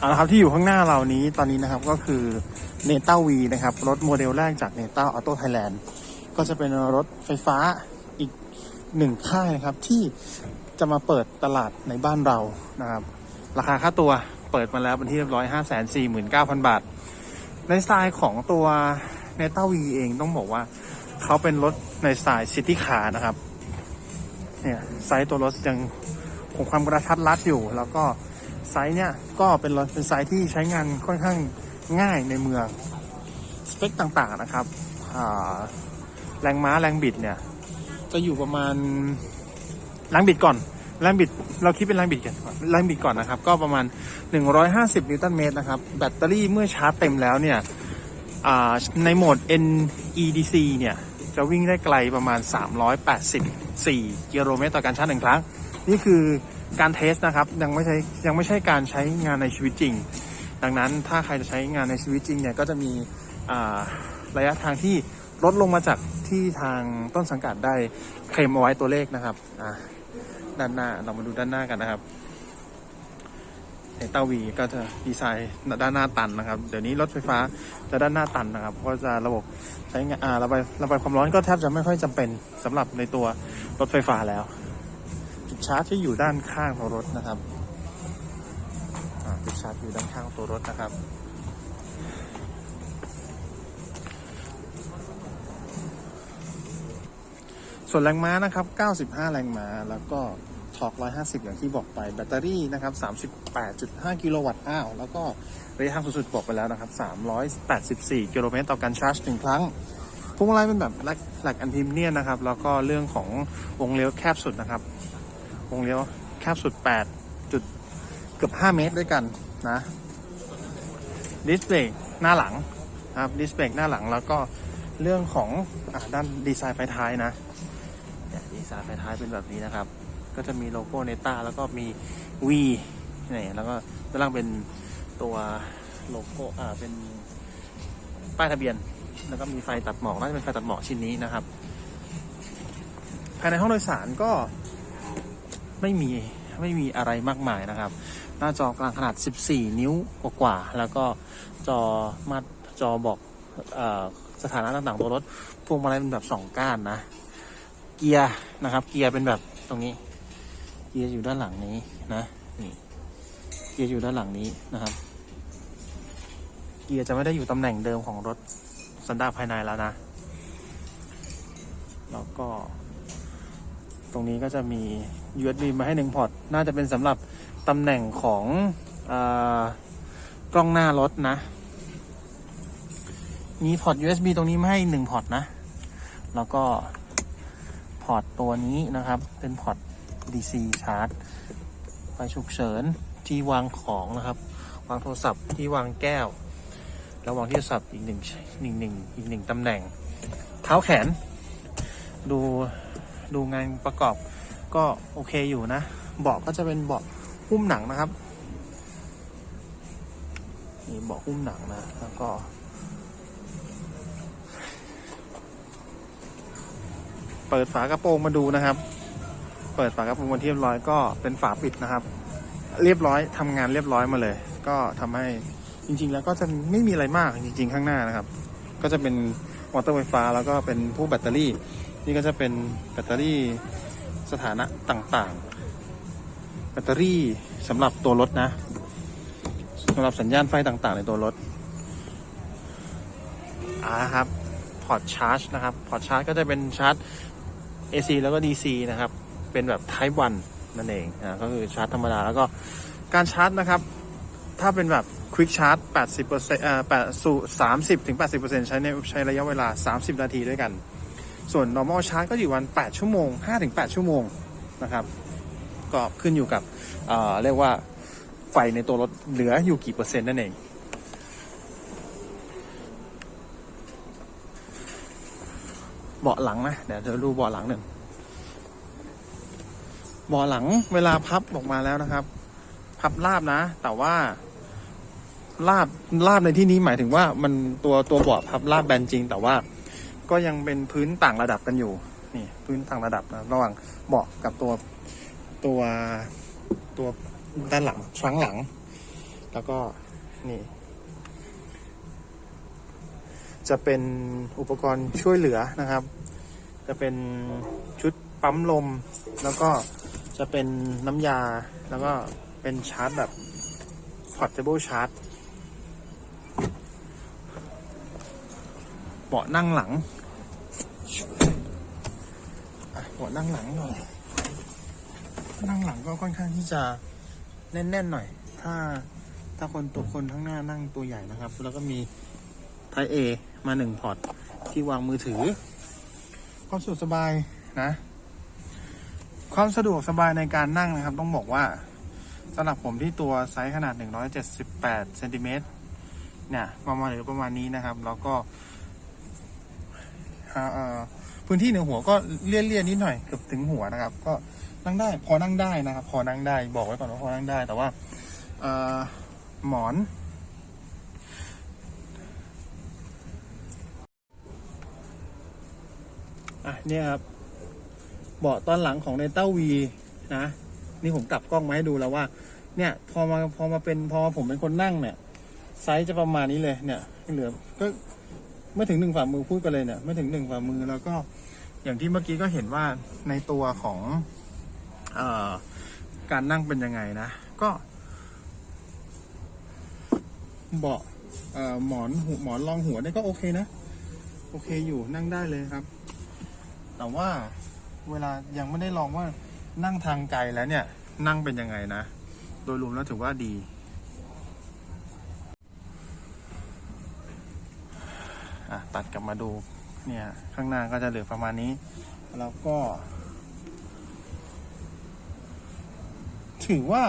เอาละครับที่อยู่ข้างหน้าเรานี้ตอนนี้นะครับก็คือเนต้าวีนะครับ รถโมเดลแรกจากเนต้าออโต้ไทยแลนด์ก็จะเป็นรถไฟฟ้าอีกหนึ่งค่ายนะครับ ที่จะมาเปิดตลาดในบ้านเรานะครับ ราคาค่าตัวเปิดมาแล้วเป็นที่เรียบร้อย 5 4 9 0 0 0 บาท ในสไตล์ของตัวเนต้าวีเองต้องบอกว่าเขาเป็นรถในสไตล์ซิตี้คาร์นะครับเนี่ยไซส์ตัวรถยังคงความกระทัดรัดอยู่ แล้วก็ ไซส์เนี่ยก็เป็นรถเป็นไซส์ที่ใช้งานค่อนข้างง่ายในเมือง สเปคต่างๆนะครับแรงม้าแรงบิดเนี่ย จะอยู่ประมาณแรงบิดก่อนแรงบิดเราคิดเป็นแรงบิดกันก่อนแรงบิดก่อนนะครับ ก็ประมาณ 150นิวตันเมตรนะครับ แบตเตอรี่เมื่อชาร์จเต็มแล้วเนี่ยในโหมด NEDC เนี่ย จะวิ่งได้ไกลประมาณ 384 กิโลเมตรต่อการชาร์จหนึ่งครั้ง นี่คือ การเทสนะครับยังไม่ใช่ยังไม่ใช่การใช้งานในชีวิตจริง ดังนั้นถ้าใครจะใช้งานในชีวิตจริงเนี่ยก็จะมีระยะทางที่ลดลงมาจากที่ทางต้นสังกัดได้เคลมเอาไว้ตัวเลขนะครับด้านหน้าเรามาดูด้านหน้ากันนะครับในเต้าวีก็จะดีไซน์ด้านหน้าตันนะครับ เดี๋ยวนี้รถไฟฟ้าจะด้านหน้าตันนะครับ ก็จะระบบใช้งานระบายระบายความร้อนก็แทบจะไม่ค่อยจำเป็นสำหรับในตัวรถไฟฟ้าแล้ว ชาร์จที่อยู่ด้านข้างของรถนะครับอ่าจุดชาร์จอยู่ด้านข้างตัวรถนะครับ ส่วนแรงม้านะครับ 95 แรงม้า แล้วก็ทอร์ก150 อย่างที่บอกไป แบตเตอรี่นะครับ 38.5 กิโลวัตต์อ้าว แล้วก็ระยะทางสุดๆบอกไปแล้วนะครับ 384 กิโลเมตรต่อการชาร์จหนึ่งครั้งพวงมาลัยเป็นแบบหลักหลักอันพิมเนียนนะครับ แล้วก็เรื่องของวงเลี้ยวแคบสุดนะครับ วงเลี้ยวแคบสุด 8 จุดเกือบ 5 เมตรด้วยกันนะดิสเบรกหน้าหลังนะครับดิสเบรกหน้าหลังแล้วก็เรื่องของอด้านดีไซน์ไฟท้ายนะเนี่ยดีไซน์ไฟท้ายเป็นแบบนี้นะครับ ก็จะมีโลโก้เนต้าแล้วก็มี V นี่แล้วก็ด้านล่างเป็นตัวโลโก้อ่าเป็นป้ายทะเบียน แล้วก็มีไฟตัดหมอกน่าจะเป็นไฟตัดหมอกชิ้นนี้นะครับ ภายในห้องโดยสารก็ ไม่มีไม่มีอะไรมากมายนะครับ หน้าจอกลางขนาด 14 นิ้วกว่าๆแล้วก็จอมัดจอบอกอสถานะต่างๆตัวรถพวงมาลัยเป็นแบบสองก้านนะ เกียร์นะครับ เกียร์เป็นแบบตรงนี้ เกียร์อยู่ด้านหลังนี้นะนี่เกียร์อยู่ด้านหลังนี้นะครับ เกียร์จะไม่ได้อยู่ตำแหน่งเดิมของรถสันดาปภายในแล้วนะ แล้วก็ ตรงนี้ก็จะมี USB มาให้หนึ่งพอร์ต น่าจะเป็นสำหรับตำแหน่งของอกล้องหน้ารถนะ มีพอร์ต USB ตรงนี้มาให้หนึ่งพอร์ตนะ แล้วก็พอร์ตตัวนี้นะครับ เป็นพอร์ต DC ชาร์จ ไฟฉุกเฉิน ที่วางของนะครับ วางโทรศัพท์ที่วางแก้ว แล้ววางที่โทรศัพท์อีกหนึ่งหนึ่งหนึ่งอีกหนึ่งตำแหน่ง เท้าแขน ดู ดูงานประกอบก็โอเคอยู่นะ เบาะก็จะเป็นเบาะหุ้มหนังนะครับนี่เบาะหุ้มหนังนะแล้วก็เปิดฝากระโปรงมาดูนะครับ เปิดฝากระโปรงมาเรียบร้อยก็เป็นฝาปิดนะครับ เรียบร้อยทำงานเรียบร้อยมาเลย ก็ทำให้จริง ๆ แล้วก็จะไม่มีอะไรมากจริง ๆ ข้างหน้านะครับ ก็จะเป็นมอเตอร์ไฟฟ้าแล้วก็เป็นผู้แบตเตอรี่ นี่ก็จะเป็นแบตเตอรี่สถานะต่างๆ แบตเตอรี่สำหรับตัวรถนะสำหรับสัญญาณไฟต่างๆ ในตัวรถอ่าครับพอร์ตชาร์จนะครับพอร์ตชาร์จก็จะเป็นชาร์จ AC แล้วก็ DC นะครับ เป็นแบบ Type 1นั่นเองนะก็คือชาร์จธรรมดา แล้วก็การชาร์จนะครับ ถ้าเป็นแบบ Quick Charge 80%เอ่อ8สู่30ถึง80%ใช้ในใช้ระยะเวลา 30 นาทีด้วยกัน ส่วน normal charge ก็อยู่วัน 8 ชั่วโมง5ถึง8ชั่วโมงนะครับ ก็ขึ้นอยู่กับเเรียกว่าไฟในตัวรถเหลืออยู่กี่เปอร์เซ็นต์นั่นเองเบาะหลังนะ เดี๋ยวจะดูเบาะหลังหนึ่งเบาะหลังเวลาพับออกมาแล้วนะครับ พับราบนะ แต่ว่าราบราบในที่นี้หมายถึงว่ามันตัวตัวเบาะพับราบแบนจริง แต่ว่า ก็ยังเป็นพื้นต่างระดับกันอยู่นี่พื้นต่างระดับนะระหว่างเบาะกับตัวตัวตัวด้านหลังครั้งหลัง แล้วก็นี่ จะเป็นอุปกรณ์ช่วยเหลือนะครับ จะเป็นชุดปั๊มลม แล้วก็จะเป็นน้ำยาแล้วก็เป็นชาร์จแบบ portable charge เบาะนั่งหลัง อะเบาะนั่งหลังหน่อยนั่งหลังก็ค่อนข้างที่จะแน่นๆหน่อย ถ้าถ้าคนตัวคนข้างหน้านั่งตัวใหญ่นะครับ แล้วก็มี Type A มาหนึ่งพอร์ตที่วางมือถือความสะดวกสบายนะ ความสะดวกสบายในการนั่งนะครับ ต้องบอกว่าสำหรับผมที่ตัวไซส์ขนาด 178เซนติเมตรเนี่ยประมาณหรือประมาณนี้นะครับ แล้วก็เอ่อ พื้นที่เหนือหัวก็เลี่ยนๆนิดหน่อยเกือบถึงหัวนะครับ ก็นั่งได้ พอนั่งได้นะครับ พอนั่งได้บอกไว้ก่อนว่าพอนั่งได้ แต่ว่าอ่อหมอน อะเนี่ยครับ เบาะตอนหลังของในเต้าวีนะ นี่ผมกลับกล้องมาให้ดูแล้วว่า เนี่ยพอมาพอมาเป็นพอผมเป็นคนนั่งเนี่ยไซส์จะประมาณนี้เลยเนี่ยเหลือก็ ไม่ถึงหนึ่งฝ่ามือพูดไปเลยเนี่ยไม่ถึงหนึ่งฝ่ามือแล้วก็อย่างที่เมื่อกี้ก็เห็นว่าในตัวของเออการนั่งเป็นยังไงนะ ก็ เบาะหมอนหูหมอนรองหัวเนี่ยก็โอเคนะ โอเคอยู่นั่งได้เลยครับ แต่ว่าเวลายังไม่ได้ลองว่านั่งทางไกลแล้วเนี่ย นั่งเป็นยังไงนะ โดยรวมแล้วถือว่าดี อะตัดกลับมาดูเนี่ยข้างหน้าก็จะเหลือประมาณนี้แล้วก็ ถือว่า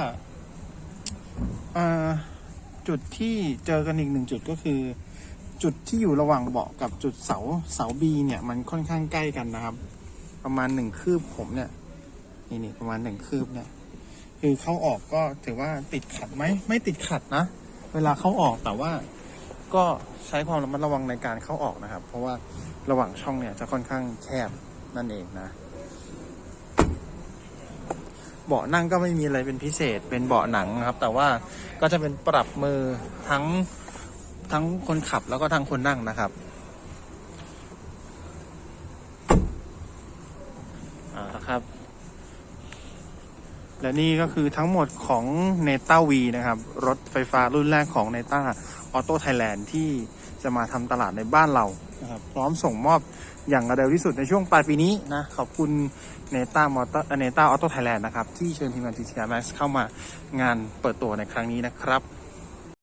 อ่าจุดที่เจอกันอีกหนึ่งจุดก็คือ จุดที่อยู่ระหว่างเบาะกับจุดเสาเสาบีเนี่ย มันค่อนข้างใกล้กันนะครับ ประมาณหนึ่งคืบผมเนี่ยนี่นี่ประมาณหนึ่งคืบเนี่ย คือเข้าออกก็ถือว่าติดขัดไหมไม่ติดขัดนะ เวลาเข้าออกแต่ว่า ก็ใช้ความระมัดระวังในการเข้าออกนะครับ เพราะว่าระหว่างช่องเนี่ยจะค่อนข้างแคบนั่นเองนะ เบาะนั่งก็ไม่มีอะไรเป็นพิเศษเป็นเบาะหนังนะครับ แต่ว่าก็จะเป็นปรับมือทั้งทั้งคนขับแล้วก็ทั้งคนนั่งนะครับ อ่านะครับ และนี่ก็คือทั้งหมดของเนต้าวีนะครับ รถไฟฟ้ารุ่นแรกของเนต้าออโต้ไทยแลนด์ที่จะมาทำตลาดในบ้านเรานะครับพร้อมส่งมอบอย่างเร็วที่สุดในช่วงปลายปีนี้นะ ขอบคุณเนต้ามอเตอร์เนต้าออโต้ไทยแลนด์นะครับ ที่เชิญทีมงาน TTR Max เข้ามางานเปิดตัวในครั้งนี้นะครับ